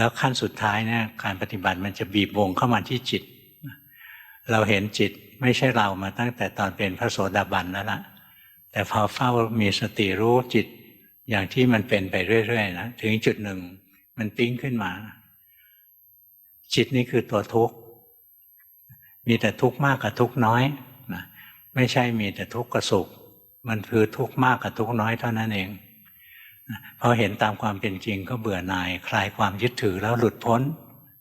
แล้วขั้นสุดท้ายเนี่ยการปฏิบัติมันจะบีบวงเข้ามาที่จิต เราเห็นจิตไม่ใช่เรามาตั้งแต่ตอนเป็นพระโสดาบันแล้วล่ะ แต่พอเฝ้ามีสติรู้จิตอย่างที่มันเป็นไปเรื่อยๆนะถึงจุดหนึ่งมันติ้งขึ้นมา จิตนี่คือตัวทุกข์ มีแต่ทุกข์มากกับทุกข์น้อยนะไม่ใช่มีแต่ทุกข์กับสุข มันคือทุกข์มากกับทุกข์น้อยเท่านั้นเอง พอเห็นตามความเป็นจริงก็เบื่อหน่าย คลายความยึดถือแล้วหลุดพ้น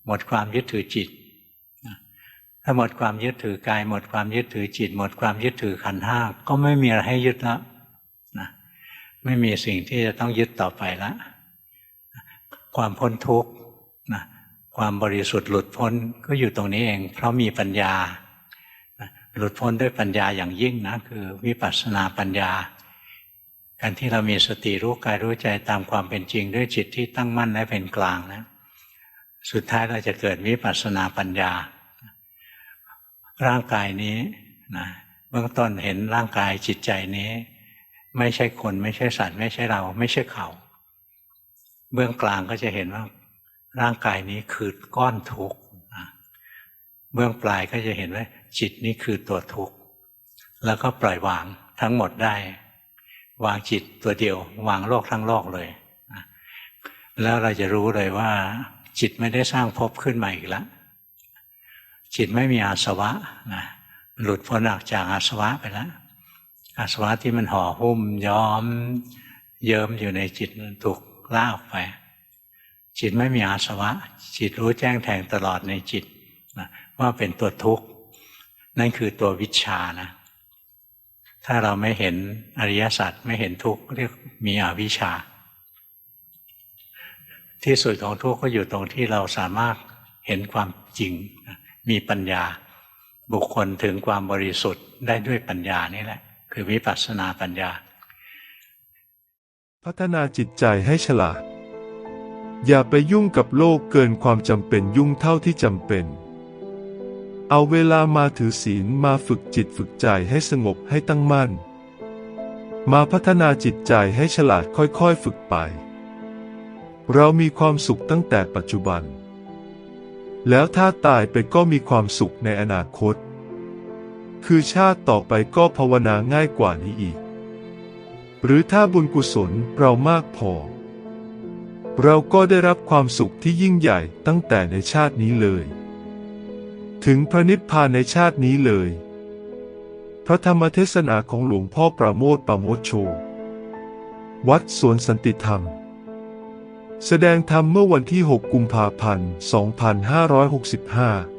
หมดความยึดถือจิตถ้าหมดความยึดถือกาย หมดความยึดถือจิต หมดความยึดถือขันห้าก็ไม่มีอะไรให้ยึดแล้วนะไม่มีสิ่งที่จะต้องยึดต่อไปแล้วความพ้นทุกข์นะความบริสุทธิ์หลุดพ้นก็อยู่ตรงนี้เอง เพราะมีปัญญาหลุดพ้นด้วยปัญญาอย่างยิ่งนะคือวิปัสสนาปัญญา การที่เรามีสติรู้กายรู้ใจตามความเป็นจริง ด้วยจิตที่ตั้งมั่นและเป็นกลางนะสุดท้ายเราจะเกิดวิปัสสนาปัญญา ร่างกายนี้นะเบื้องต้นเห็นร่างกายจิตใจนี้ ไม่ใช่คนไม่ใช่สัตว์ไม่ใช่เรา ไม่ใช่เขา เบื้องกลางก็จะเห็นว่า ร่างกายนี้คือก้อนทุกข์เบื้องปลายก็จะเห็นว่าจิตนี้คือตัวทุกข์แล้วก็ปล่อยวางทั้งหมดได้ วางจิตตัวเดียว วางโลกทั้งโลกเลย แล้วเราจะรู้เลยว่า จิตไม่ได้สร้างภพขึ้นมาอีกแล้วจิตไม่มีอาสวะนะหลุดพ้นออกจากอาสวะไปแล้วอาสวะที่มันห่อหุ้มย้อม เยิ้มอยู่ในจิตมันถูกล่าออกไป จิตไม่มีอาสวะ จิตรู้แจ้งแทงตลอดในจิตนะว่าเป็นตัวทุกข์ นั่นคือตัววิชานะ ถ้าเราไม่เห็นอริยสัจไม่เห็นทุกข์เรียกมีอวิชชา ที่สุดของทุกข์ก็อยู่ตรงที่เราสามารถเห็นความจริง มีปัญญา บุคคลถึงความบริสุทธิ์ได้ด้วยปัญญานี่แหละ คือวิปัสสนาปัญญา พัฒนาจิตใจให้ฉลาด อย่าไปยุ่งกับโลกเกินความจำเป็นยุ่งเท่าที่จำเป็น เอาเวลามาถือศีลมาฝึกจิตฝึกใจให้สงบให้ตั้งมั่น มาพัฒนาจิตใจให้ฉลาดค่อยๆฝึกไป เรามีความสุขตั้งแต่ปัจจุบัน แล้วถ้าตายไปก็มีความสุขในอนาคต คือชาติต่อไปก็ภาวนาง่ายกว่านี้อีก หรือถ้าบุญกุศลเรามากพอ เราก็ได้รับความสุขที่ยิ่งใหญ่ตั้งแต่ในชาตินี้เลย ถึงพระนิพพานในชาตินี้เลย พระธรรมเทศนาของหลวงพ่อประโมทประโมทโช วัดสวนสันติธรรม แสดงธรรมเมื่อวันที่ 6 กุมภาพันธ์ 2565